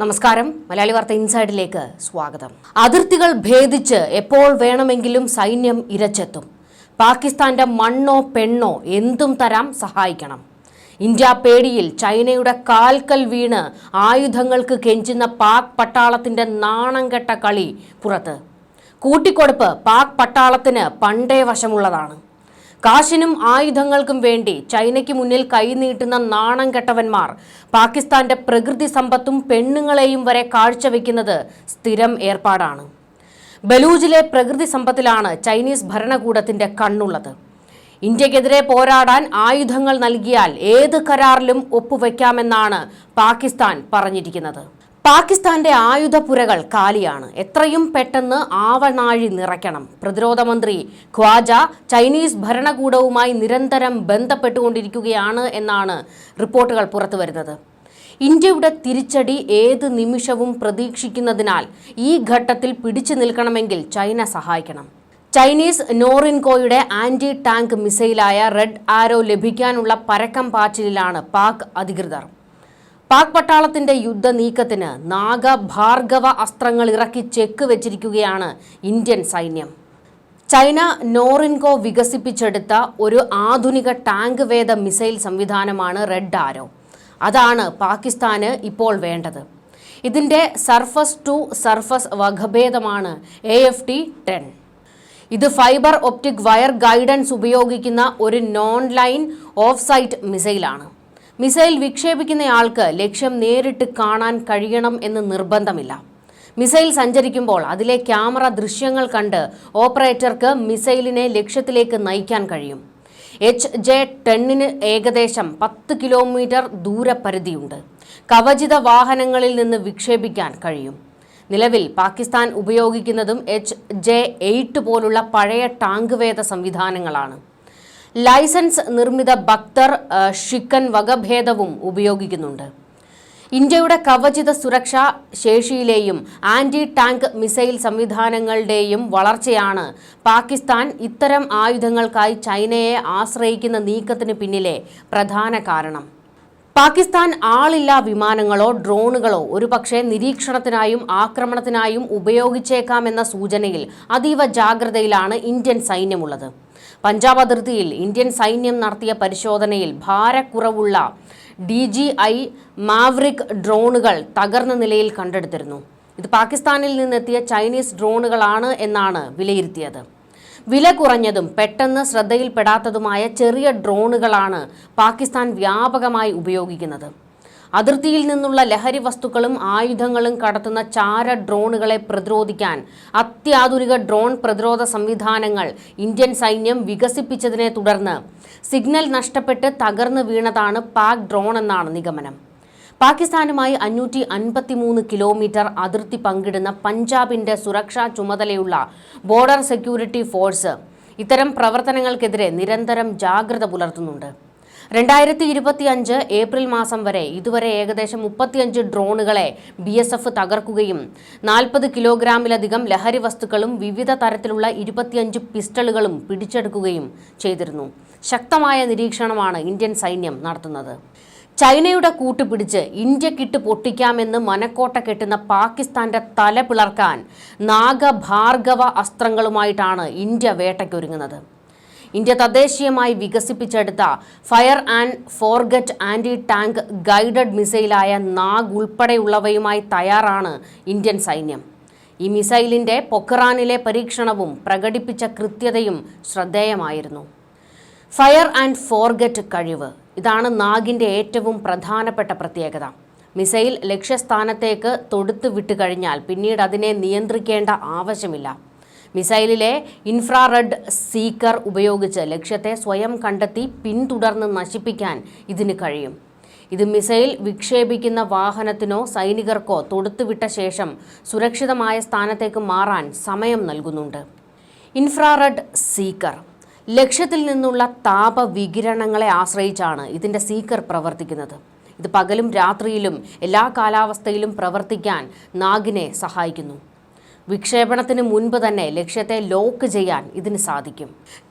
നമസ്കാരം. മലയാളി വാർത്ത ഇൻസൈഡിലേക്ക് സ്വാഗതം. അതിർത്തികൾ ഭേദിച്ച് എപ്പോൾ വേണമെങ്കിലും സൈന്യം ഇരച്ചെത്തും. പാകിസ്ഥാന്റെ മണ്ണോ പെണ്ണോ എന്തും തരാം സഹായിക്കണം. ഇന്ത്യ പേടിയിൽ ചൈനയുടെ കാൽക്കൽ വീണ് ആയുധങ്ങൾക്ക് കെഞ്ചുന്ന പാക് പട്ടാളത്തിന്റെ നാണം കെട്ട കളി പുറത്ത്. കൂട്ടിക്കൊടുപ്പ് പാക് പട്ടാളത്തിന് പണ്ടേ വശമുള്ളതാണ്. കാശിനും ആയുധങ്ങൾക്കും വേണ്ടി ചൈനയ്ക്ക് മുന്നിൽ കൈനീട്ടുന്ന നാണം കെട്ടവന്മാർ. പാകിസ്ഥാന്റെ പ്രകൃതി സമ്പത്തും പെണ്ണുങ്ങളെയും വരെ കാഴ്ചവെക്കുന്നത് സ്ഥിരം ഏർപ്പാടാണ്. ബലൂജിലെ പ്രകൃതി സമ്പത്തിലാണ് ചൈനീസ് ഭരണകൂടത്തിന്റെ കണ്ണുള്ളത്. ഇന്ത്യക്കെതിരെ പോരാടാൻ ആയുധങ്ങൾ നൽകിയാൽ ഏത് കരാറിലും ഒപ്പുവെക്കാമെന്നാണ് പാകിസ്ഥാൻ പറഞ്ഞിരിക്കുന്നത്. പാകിസ്ഥാന്റെ ആയുധപ്പുരകൾ കാലിയാണ്. എത്രയും പെട്ടെന്ന് ആവനാഴി നിറയ്ക്കണം. പ്രതിരോധ മന്ത്രി ഖ്വാജ ചൈനീസ് ഭരണകൂടവുമായി നിരന്തരം ബന്ധപ്പെട്ടുകൊണ്ടിരിക്കുകയാണ് എന്നാണ് റിപ്പോർട്ടുകൾ പുറത്തുവരുന്നത്. ഇന്ത്യയുടെ തിരിച്ചടി ഏത് നിമിഷവും പ്രതീക്ഷിക്കുന്നതിനാൽ ഈ ഘട്ടത്തിൽ പിടിച്ചു നിൽക്കണമെങ്കിൽ ചൈന സഹായിക്കണം. ചൈനീസ് നോറിൻകോയുടെ ആന്റി ടാങ്ക് മിസൈലായ റെഡ് ആരോ ലഭിക്കാനുള്ള പരക്കം പാച്ചിലാണ് പാക് അധികൃതർ. പാക് പട്ടാളത്തിന്റെ യുദ്ധ നീക്കത്തിന് നാഗ ഭാർഗവ അസ്ത്രങ്ങൾ ഇറക്കി ചെക്ക് വെച്ചിരിക്കുകയാണ് ഇന്ത്യൻ സൈന്യം. ചൈന നോറിൻകോ വികസിപ്പിച്ചെടുത്ത ഒരു ആധുനിക ടാങ്ക് വേദ മിസൈൽ സംവിധാനമാണ് റെഡ് ആരോ. അതാണ് പാകിസ്ഥാന് ഇപ്പോൾ വേണ്ടത്. ഇതിന്റെ സർഫസ് ടു സർഫസ് വകഭേദമാണ് എ എഫ് ടി ടെൻ ഇത് ഫൈബർ ഒപ്റ്റിക് വയർ ഗൈഡൻസ് ഉപയോഗിക്കുന്ന ഒരു നോൺ ലൈൻ ഓഫ് സൈറ്റ് മിസൈലാണ്. മിസൈൽ വിക്ഷേപിക്കുന്നയാൾക്ക് ലക്ഷ്യം നേരിട്ട് കാണാൻ കഴിയണം എന്ന് നിർബന്ധമില്ല. മിസൈൽ സഞ്ചരിക്കുമ്പോൾ അതിലെ ക്യാമറ ദൃശ്യങ്ങൾ കണ്ട് ഓപ്പറേറ്റർക്ക് മിസൈലിനെ ലക്ഷ്യത്തിലേക്ക് നയിക്കാൻ കഴിയും. എച്ച് ജെ ടെന്നിന് ഏകദേശം പത്ത് കിലോമീറ്റർ ദൂരപരിധിയുണ്ട്. കവചിത വാഹനങ്ങളിൽ നിന്ന് വിക്ഷേപിക്കാൻ കഴിയും. നിലവിൽ പാകിസ്ഥാൻ ഉപയോഗിക്കുന്നതും എച്ച് ജെ എയ്റ്റ് പോലുള്ള പഴയ ടാങ്ക് വേദ സംവിധാനങ്ങളാണ്. ലൈസൻസ് നിർമ്മിത ബക്തർ ആ, ഷിക്കൻ വകഭേദവും ഉപയോഗിക്കുന്നുണ്ട്. ഇന്ത്യയുടെ കവചിത സുരക്ഷാ ശേഷിയിലെയും ആന്റി ടാങ്ക് മിസൈൽ സംവിധാനങ്ങളുടെയും വളർച്ചയാണ് പാകിസ്ഥാൻ ഇത്തരം ആയുധങ്ങൾക്കായി ചൈനയെ ആശ്രയിക്കുന്ന നീക്കത്തിന് പിന്നിലെ പ്രധാന കാരണം. പാകിസ്ഥാൻ ആളില്ലാ വിമാനങ്ങളോ ഡ്രോണുകളോ ഒരുപക്ഷെ നിരീക്ഷണത്തിനായും ആക്രമണത്തിനായും ഉപയോഗിച്ചേക്കാമെന്ന സൂചനയിൽ അതീവ ജാഗ്രതയിലാണ് ഇന്ത്യൻ സൈന്യമുള്ളത്. പഞ്ചാബ് അതിർത്തിയിൽ ഇന്ത്യൻ സൈന്യം നടത്തിയ പരിശോധനയിൽ ഭാരക്കുറവുള്ള ഡി ജി ഐ മാവ്രിക് ഡ്രോണുകൾ തകർന്ന നിലയിൽ കണ്ടെടുത്തിരുന്നു. ഇത് പാകിസ്ഥാനിൽ നിന്നെത്തിയ ചൈനീസ് ഡ്രോണുകളാണ് എന്നാണ് വിലയിരുത്തിയത്. വില കുറഞ്ഞതും പെട്ടെന്ന് ശ്രദ്ധയിൽപ്പെടാത്തതുമായ ചെറിയ ഡ്രോണുകളാണ് പാകിസ്ഥാൻ വ്യാപകമായി ഉപയോഗിക്കുന്നത്. അതിർത്തിയിൽ നിന്നുള്ള ലഹരി വസ്തുക്കളും ആയുധങ്ങളും കടത്തുന്ന ചാര ഡ്രോണുകളെ പ്രതിരോധിക്കാൻ അത്യാധുനിക ഡ്രോൺ പ്രതിരോധ സംവിധാനങ്ങൾ ഇന്ത്യൻ സൈന്യം വികസിപ്പിച്ചതിനെ തുടർന്ന് സിഗ്നൽ നഷ്ടപ്പെട്ട് തകർന്നു വീണതാണ് പാക് ഡ്രോൺ എന്നാണ് നിഗമനം. പാകിസ്ഥാനുമായി അഞ്ഞൂറ്റി അൻപത്തിമൂന്ന് കിലോമീറ്റർ അതിർത്തി പങ്കിടുന്ന പഞ്ചാബിന്റെ സുരക്ഷാ ചുമതലയുള്ള ബോർഡർ സെക്യൂരിറ്റി ഫോഴ്സ് ഇത്തരം പ്രവർത്തനങ്ങൾക്കെതിരെ നിരന്തരം ജാഗ്രത പുലർത്തുന്നുണ്ട്. രണ്ടായിരത്തി ഇരുപത്തി അഞ്ച് ഏപ്രിൽ മാസം വരെ ഇതുവരെ ഏകദേശം മുപ്പത്തിയഞ്ച് ഡ്രോണുകളെ ബി എസ് എഫ് തകർക്കുകയും നാൽപ്പത് കിലോഗ്രാമിലധികം ലഹരി വസ്തുക്കളും വിവിധ തരത്തിലുള്ള ഇരുപത്തിയഞ്ച് പിസ്റ്റളുകളും പിടിച്ചെടുക്കുകയും ചെയ്തിരുന്നു. ശക്തമായ നിരീക്ഷണമാണ് ഇന്ത്യൻ സൈന്യം നടത്തുന്നത്. ചൈനയുടെ കൂട്ടുപിടിച്ച് ഇന്ത്യക്കിട്ട് പൊട്ടിക്കാമെന്ന് മനക്കോട്ട കെട്ടുന്ന പാകിസ്ഥാന്റെ തല പിളർക്കാൻ നാഗഭാർഗവ അസ്ത്രങ്ങളുമായിട്ടാണ് ഇന്ത്യ വേട്ടയ്ക്കൊരുങ്ങുന്നത്. ഇന്ത്യ തദ്ദേശീയമായി വികസിപ്പിച്ചെടുത്ത fire and forget anti tank guided മിസൈലായ Nag ഉൾപ്പെടെയുള്ളവയുമായി തയ്യാറാണ് ഇന്ത്യൻ സൈന്യം. ഈ മിസൈലിന്റെ പൊക്രാനിലെ പരീക്ഷണവും പ്രകടിപ്പിച്ച കൃത്യതയും ശ്രദ്ധേയമായിരുന്നു. ഫയർ ആൻഡ് ഫോർഗറ്റ് കഴിവ് ഇതാണ് നാഗിന്റെ ഏറ്റവും പ്രധാനപ്പെട്ട പ്രത്യേകത. മിസൈൽ ലക്ഷ്യസ്ഥാനത്തേക്ക് തൊടുത്ത് വിട്ടുകഴിഞ്ഞാൽ പിന്നീട് അതിനെ നിയന്ത്രിക്കേണ്ട ആവശ്യമില്ല. മിസൈലിലെ ഇൻഫ്രാറെഡ് സീക്കർ ഉപയോഗിച്ച് ലക്ഷ്യത്തെ സ്വയം കണ്ടെത്തി പിന്തുടർന്ന് നശിപ്പിക്കാൻ ഇതിന് കഴിയും. ഇത് മിസൈൽ വിക്ഷേപിക്കുന്ന വാഹനത്തിനോ സൈനികർക്കോ തൊടുത്തുവിട്ട ശേഷം സുരക്ഷിതമായ സ്ഥാനത്തേക്ക് മാറാൻ സമയം നൽകുന്നുണ്ട്. ഇൻഫ്രാറെഡ് സീക്കർ ലക്ഷ്യത്തിൽ നിന്നുള്ള താപവികിരണങ്ങളെ ആശ്രയിച്ചാണ് ഇതിന്റെ സീക്കർ പ്രവർത്തിക്കുന്നത്. ഇത് പകലും രാത്രിയിലും എല്ലാ കാലാവസ്ഥയിലും പ്രവർത്തിക്കാൻ നാഗിനെ സഹായിക്കുന്നു. വിക്ഷേപണത്തിന് മുൻപ് തന്നെ ലക്ഷ്യത്തെ ലോക്ക് ചെയ്യാൻ ഇതിന് സാധിക്കും.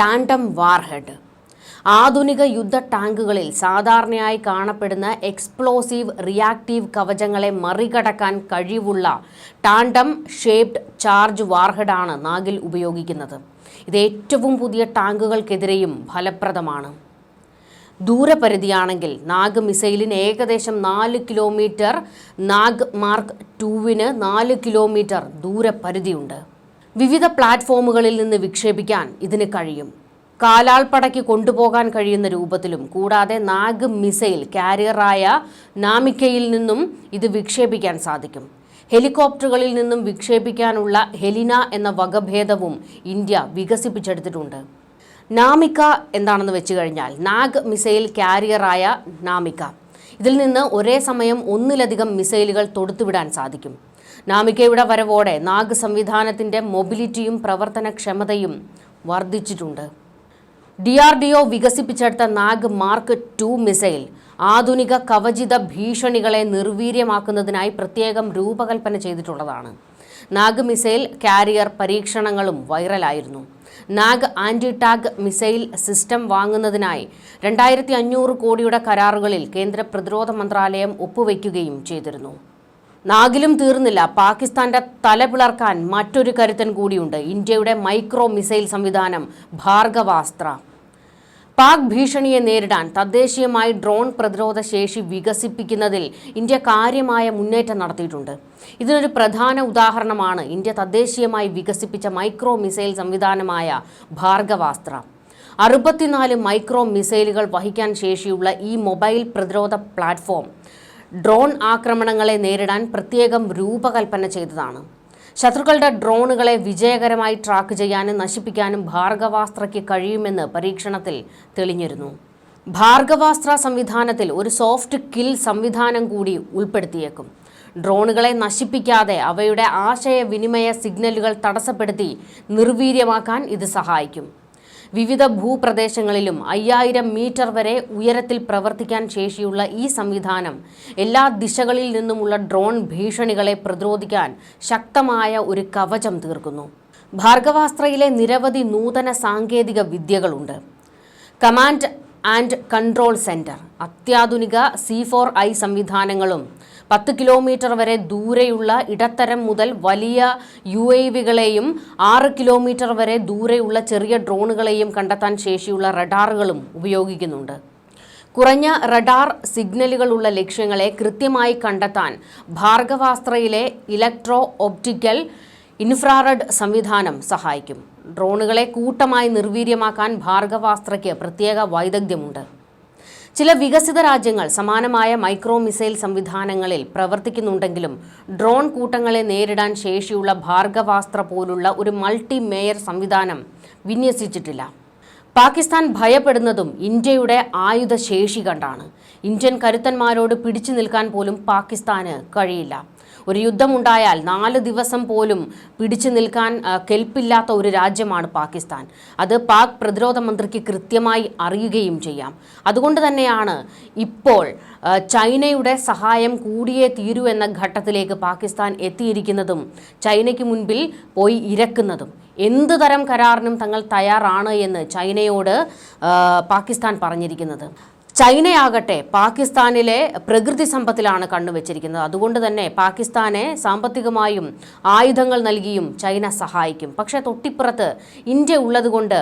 Tandem warhead. ആധുനിക യുദ്ധ ടാങ്കുകളിൽ സാധാരണയായി കാണപ്പെടുന്ന എക്സ്പ്ലോസീവ് റിയാക്റ്റീവ് കവചങ്ങളെ മറികടക്കാൻ കഴിവുള്ള ടാൻഡം ഷേപ്ഡ് ചാർജ് വാർഹെഡാണ് നാഗിൽ ഉപയോഗിക്കുന്നത്. ഇത് ഏറ്റവും പുതിയ ടാങ്കുകൾക്കെതിരെയും ഫലപ്രദമാണ്. ദൂരപരിധിയാണെങ്കിൽ നാഗ് മിസൈലിന് ഏകദേശം നാല് കിലോമീറ്റർ നാഗ് മാർക്ക് ടൂവിന് നാല് കിലോമീറ്റർ ദൂരപരിധിയുണ്ട്. വിവിധ പ്ലാറ്റ്ഫോമുകളിൽ നിന്ന് വിക്ഷേപിക്കാൻ ഇതിന് കഴിയും. കാലാൾപ്പടയ്ക്ക് കൊണ്ടുപോകാൻ കഴിയുന്ന രൂപത്തിലും കൂടാതെ നാഗ് മിസൈൽ കാരിയറായ നാമിക്കയിൽ നിന്നും ഇത് വിക്ഷേപിക്കാൻ സാധിക്കും. ഹെലികോപ്റ്ററുകളിൽ നിന്നും വിക്ഷേപിക്കാനുള്ള ഹെലിന എന്ന വകഭേദവും ഇന്ത്യ വികസിപ്പിച്ചെടുത്തിട്ടുണ്ട്. നാമിക എന്താണെന്ന് വെച്ച് കഴിഞ്ഞാൽ നാഗ് മിസൈൽ കാരിയറായ നാമിക ഇതിൽ നിന്ന് ഒരേ സമയം ഒന്നിലധികം മിസൈലുകൾ തൊടുത്തുവിടാൻ സാധിക്കും. നാമികയുടെ വരവോടെ നാഗ് സംവിധാനത്തിന്റെ മൊബിലിറ്റിയും പ്രവർത്തനക്ഷമതയും വർദ്ധിച്ചിട്ടുണ്ട്. ഡി ആർ ഡി ഒ വികസിപ്പിച്ചെടുത്ത നാഗ് മാർക്ക് ടു മിസൈൽ ആധുനിക കവചിത ഭീഷണികളെ നിർവീര്യമാക്കുന്നതിനായി പ്രത്യേകം രൂപകൽപ്പന ചെയ്തിട്ടുള്ളതാണ്. നാഗ് മിസൈൽ കാരിയർ പരീക്ഷണങ്ങളും വൈറലായിരുന്നു. Nag anti tank missile system വാങ്ങുന്നതിനായി രണ്ടായിരത്തി അഞ്ഞൂറ് കോടിയുടെ കരാറുകളിൽ കേന്ദ്ര പ്രതിരോധ മന്ത്രാലയം ഒപ്പുവയ്ക്കുകയും ചെയ്തിരുന്നു. നാഗിലും തീർന്നില്ല. പാകിസ്ഥാന്റെ തല പിളർക്കാൻ മറ്റൊരു കരുത്തൻ കൂടിയുണ്ട്. ഇന്ത്യയുടെ മൈക്രോ മിസൈൽ സംവിധാനം ഭാർഗവാസ്ത്ര. പാക് ഭീഷണിയെ നേരിടാൻ തദ്ദേശീയമായി ഡ്രോൺ പ്രതിരോധ ശേഷി വികസിപ്പിക്കുന്നതിൽ ഇന്ത്യ കാര്യമായ മുന്നേറ്റം നടത്തിയിട്ടുണ്ട്. ഇതിനൊരു പ്രധാന ഉദാഹരണമാണ് ഇന്ത്യ തദ്ദേശീയമായി വികസിപ്പിച്ച മൈക്രോ മിസൈൽ സംവിധാനമായ ഭാർഗവാസ്ത്ര. അറുപത്തിനാല് മൈക്രോ മിസൈലുകൾ വഹിക്കാൻ ശേഷിയുള്ള ഈ മൊബൈൽ പ്രതിരോധ പ്ലാറ്റ്ഫോം ഡ്രോൺ ആക്രമണങ്ങളെ നേരിടാൻ പ്രത്യേകം രൂപകൽപ്പന ചെയ്തതാണ്. ശത്രുക്കളുടെ ഡ്രോണുകളെ വിജയകരമായി ട്രാക്ക് ചെയ്യാനും നശിപ്പിക്കാനും ഭാർഗവാസ്ത്രയ്ക്ക് കഴിയുമെന്ന് പരീക്ഷണത്തിൽ തെളിഞ്ഞിരുന്നു. ഭാർഗവാസ്ത്ര സംവിധാനത്തിൽ ഒരു സോഫ്റ്റ് കിൽ സംവിധാനം കൂടി ഉൾപ്പെടുത്തിയേക്കും. ഡ്രോണുകളെ നശിപ്പിക്കാതെ അവയുടെ ആശയവിനിമയ സിഗ്നലുകൾ തടസ്സപ്പെടുത്തി നിർവീര്യമാക്കാൻ ഇത് സഹായിക്കും. വിവിധ ഭൂപ്രദേശങ്ങളിലും അയ്യായിരം മീറ്റർ വരെ ഉയരത്തിൽ പ്രവർത്തിക്കാൻ ശേഷിയുള്ള ഈ സംവിധാനം എല്ലാ ദിശകളിൽ നിന്നുമുള്ള ഡ്രോൺ ഭീഷണികളെ പ്രതിരോധിക്കാൻ ശക്തമായ ഒരു കവചം തീർക്കുന്നു. ഭാർഗവാസ്ത്രയിലെ നിരവധി നൂതന സാങ്കേതിക വിദ്യകളുണ്ട്. കമാൻഡ് ആൻഡ് കൺട്രോൾ സെന്റർ അത്യാധുനിക സി ഫോർ ഐ സംവിധാനങ്ങളും പത്ത് കിലോമീറ്റർ വരെ ദൂരെയുള്ള ഇടത്തരം മുതൽ വലിയ യു എ വികളെയും ആറ് കിലോമീറ്റർ വരെ ദൂരെയുള്ള ചെറിയ ഡ്രോണുകളെയും കണ്ടെത്താൻ ശേഷിയുള്ള റഡാറുകളും ഉപയോഗിക്കുന്നുണ്ട്. കുറഞ്ഞ റഡാർ സിഗ്നലുകളുള്ള ലക്ഷ്യങ്ങളെ കൃത്യമായി കണ്ടെത്താൻ ഭാർഗവാസ്ത്രയിലെ ഇലക്ട്രോ ഒപ്റ്റിക്കൽ ഇൻഫ്രാറെഡ് സംവിധാനം സഹായിക്കും. ഡ്രോണുകളെ കൂട്ടമായി നിർവീര്യമാക്കാൻ ഭാർഗവാസ്ത്രയ്ക്ക് പ്രത്യേക വൈദഗ്ധ്യമുണ്ട്. ചില വികസിത രാജ്യങ്ങൾ സമാനമായ മൈക്രോ മിസൈൽ സംവിധാനങ്ങളിൽ പ്രവർത്തിക്കുന്നുണ്ടെങ്കിലും ഡ്രോൺ കൂട്ടങ്ങളെ നേരിടാൻ ശേഷിയുള്ള ഭാർഗവാസ്ത്ര പോലുള്ള ഒരു മൾട്ടി മേയർ സംവിധാനം വിന്യസിച്ചിട്ടില്ല. പാകിസ്ഥാൻ ഭയപ്പെടുന്നതും ഇന്ത്യയുടെ ആയുധശേഷി കണ്ടാണ്. ഇന്ത്യൻ കരുത്തന്മാരോട് പിടിച്ചു നിൽക്കാൻ പോലും പാകിസ്ഥാന് കഴിയില്ല. ഒരു യുദ്ധമുണ്ടായാൽ നാല് ദിവസം പോലും പിടിച്ചു നിൽക്കാൻ കെൽപ്പില്ലാത്ത ഒരു രാജ്യമാണ് പാകിസ്ഥാൻ. അത് പാക് പ്രതിരോധ മന്ത്രിക്ക് കൃത്യമായി അറിയുകയും ചെയ്യാം. അതുകൊണ്ട് തന്നെയാണ് ഇപ്പോൾ ചൈനയുടെ സഹായം കൂടിയേ തീരൂ എന്ന ഘട്ടത്തിലേക്ക് പാകിസ്ഥാൻ എത്തിയിരിക്കുന്നതും ചൈനയ്ക്ക് മുൻപിൽ പോയി ഇരക്കുന്നതും. എന്ത് തരം കരാറിനും തങ്ങൾ തയ്യാറാണ് എന്ന് ചൈനയോട് പാകിസ്ഥാൻ പറഞ്ഞിരിക്കുന്നത്. ചൈനയാകട്ടെ പാകിസ്ഥാനിലെ പ്രകൃതി സമ്പത്തിലാണ് കണ്ണുവെച്ചിരിക്കുന്നത്. അതുകൊണ്ട് തന്നെ പാകിസ്ഥാനെ സാമ്പത്തികമായും ആയുധങ്ങൾ നൽകിയും ചൈന സഹായിക്കും. പക്ഷേ തൊട്ടിപ്പുറത്ത് ഇന്ത്യ ഉള്ളതുകൊണ്ട്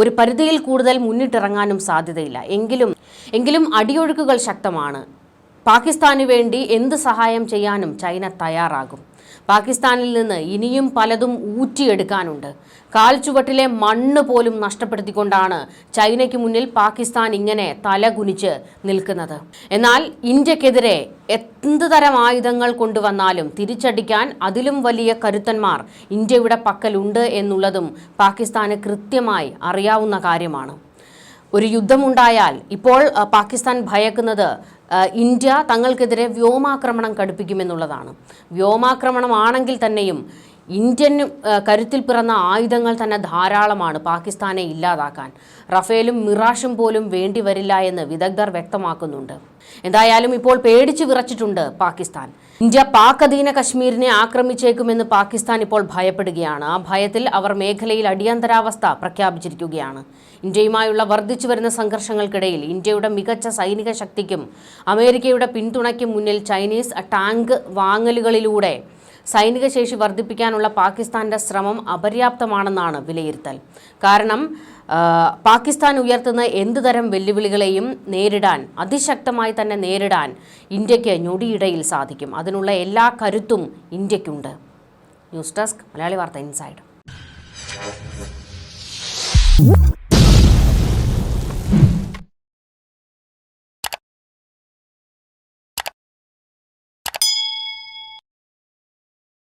ഒരു പരിധിയിൽ കൂടുതൽ മുന്നിട്ടിറങ്ങാനും സാധ്യതയില്ല. എങ്കിലും എങ്കിലും അടിയൊഴുക്കുകൾ ശക്തമാണ്. പാകിസ്ഥാന് വേണ്ടി എന്ത് സഹായം ചെയ്യാനും ചൈന തയ്യാറാകും. പാകിസ്ഥാനിൽ നിന്ന് ഇനിയും പലതും ഊറ്റിയെടുക്കാനുണ്ട്. കാൽ ചുവട്ടിലെ മണ്ണ് പോലും നഷ്ടപ്പെടുത്തിക്കൊണ്ടാണ് ചൈനയ്ക്ക് മുന്നിൽ പാകിസ്ഥാൻ ഇങ്ങനെ തലകുനിച്ച് നിൽക്കുന്നത്. എന്നാൽ ഇന്ത്യക്കെതിരെ എന്ത് തരം ആയുധങ്ങൾ കൊണ്ടുവന്നാലും തിരിച്ചടിക്കാൻ അതിലും വലിയ കരുത്തന്മാർ ഇന്ത്യയുടെ പക്കലുണ്ട് എന്നുള്ളതും പാകിസ്ഥാന് കൃത്യമായി അറിയാവുന്ന കാര്യമാണ്. ഒരു യുദ്ധമുണ്ടായാൽ ഇപ്പോൾ പാകിസ്ഥാൻ ഭയക്കുന്നത് ഇന്ത്യ തങ്ങൾക്കെതിരെ വ്യോമാക്രമണം കടുപ്പിക്കുമെന്നുള്ളതാണ് വ്യോമാക്രമണമാണെങ്കിൽ തന്നെയും ഇന്ത്യൻ കരുത്തിൽ പിറന്ന ആയുധങ്ങൾ തന്നെ ധാരാളമാണ് പാകിസ്ഥാനെ ഇല്ലാതാക്കാൻ. റഫേലും മിറാഷും പോലും വേണ്ടി വരില്ല എന്ന് വിദഗ്ധർ വ്യക്തമാക്കുന്നുണ്ട്. എന്തായാലും ഇപ്പോൾ പേടിച്ചു വിറച്ചിട്ടുണ്ട് പാകിസ്ഥാൻ. ഇന്ത്യ പാക് അധീന കശ്മീരിനെ ആക്രമിച്ചേക്കുമെന്ന് പാകിസ്ഥാൻ ഇപ്പോൾ ഭയപ്പെടുകയാണ്. ആ ഭയത്തിൽ അവർ മേഖലയിൽ അടിയന്തരാവസ്ഥ പ്രഖ്യാപിച്ചിരിക്കുകയാണ്. ഇന്ത്യയുമായുള്ള വർദ്ധിച്ചു വരുന്ന സംഘർഷങ്ങൾക്കിടയിൽ ഇന്ത്യയുടെ മികച്ച സൈനിക ശക്തിക്കും അമേരിക്കയുടെ പിന്തുണയ്ക്കും മുന്നിൽ ചൈനീസ് ടാങ്ക് വാങ്ങലുകളിലൂടെ സൈനിക ശേഷി വർദ്ധിപ്പിക്കാനുള്ള പാകിസ്ഥാന്റെ ശ്രമം അപര്യാപ്തമാണെന്നാണ് വിലയിരുത്തൽ. കാരണം പാകിസ്ഥാൻ ഉയർത്തുന്ന എന്തുതരം വെല്ലുവിളികളെയും നേരിടാൻ അതിശക്തമായി തന്നെ നേരിടാൻ ഇന്ത്യയ്ക്ക് ഞൊടിയിടയിൽ സാധിക്കും. അതിനുള്ള എല്ലാ കരുത്തും ഇന്ത്യക്കുണ്ട് ന്യൂസ് ഡെസ്ക് മലയാളി വാർത്ത ഇൻസൈഡ്.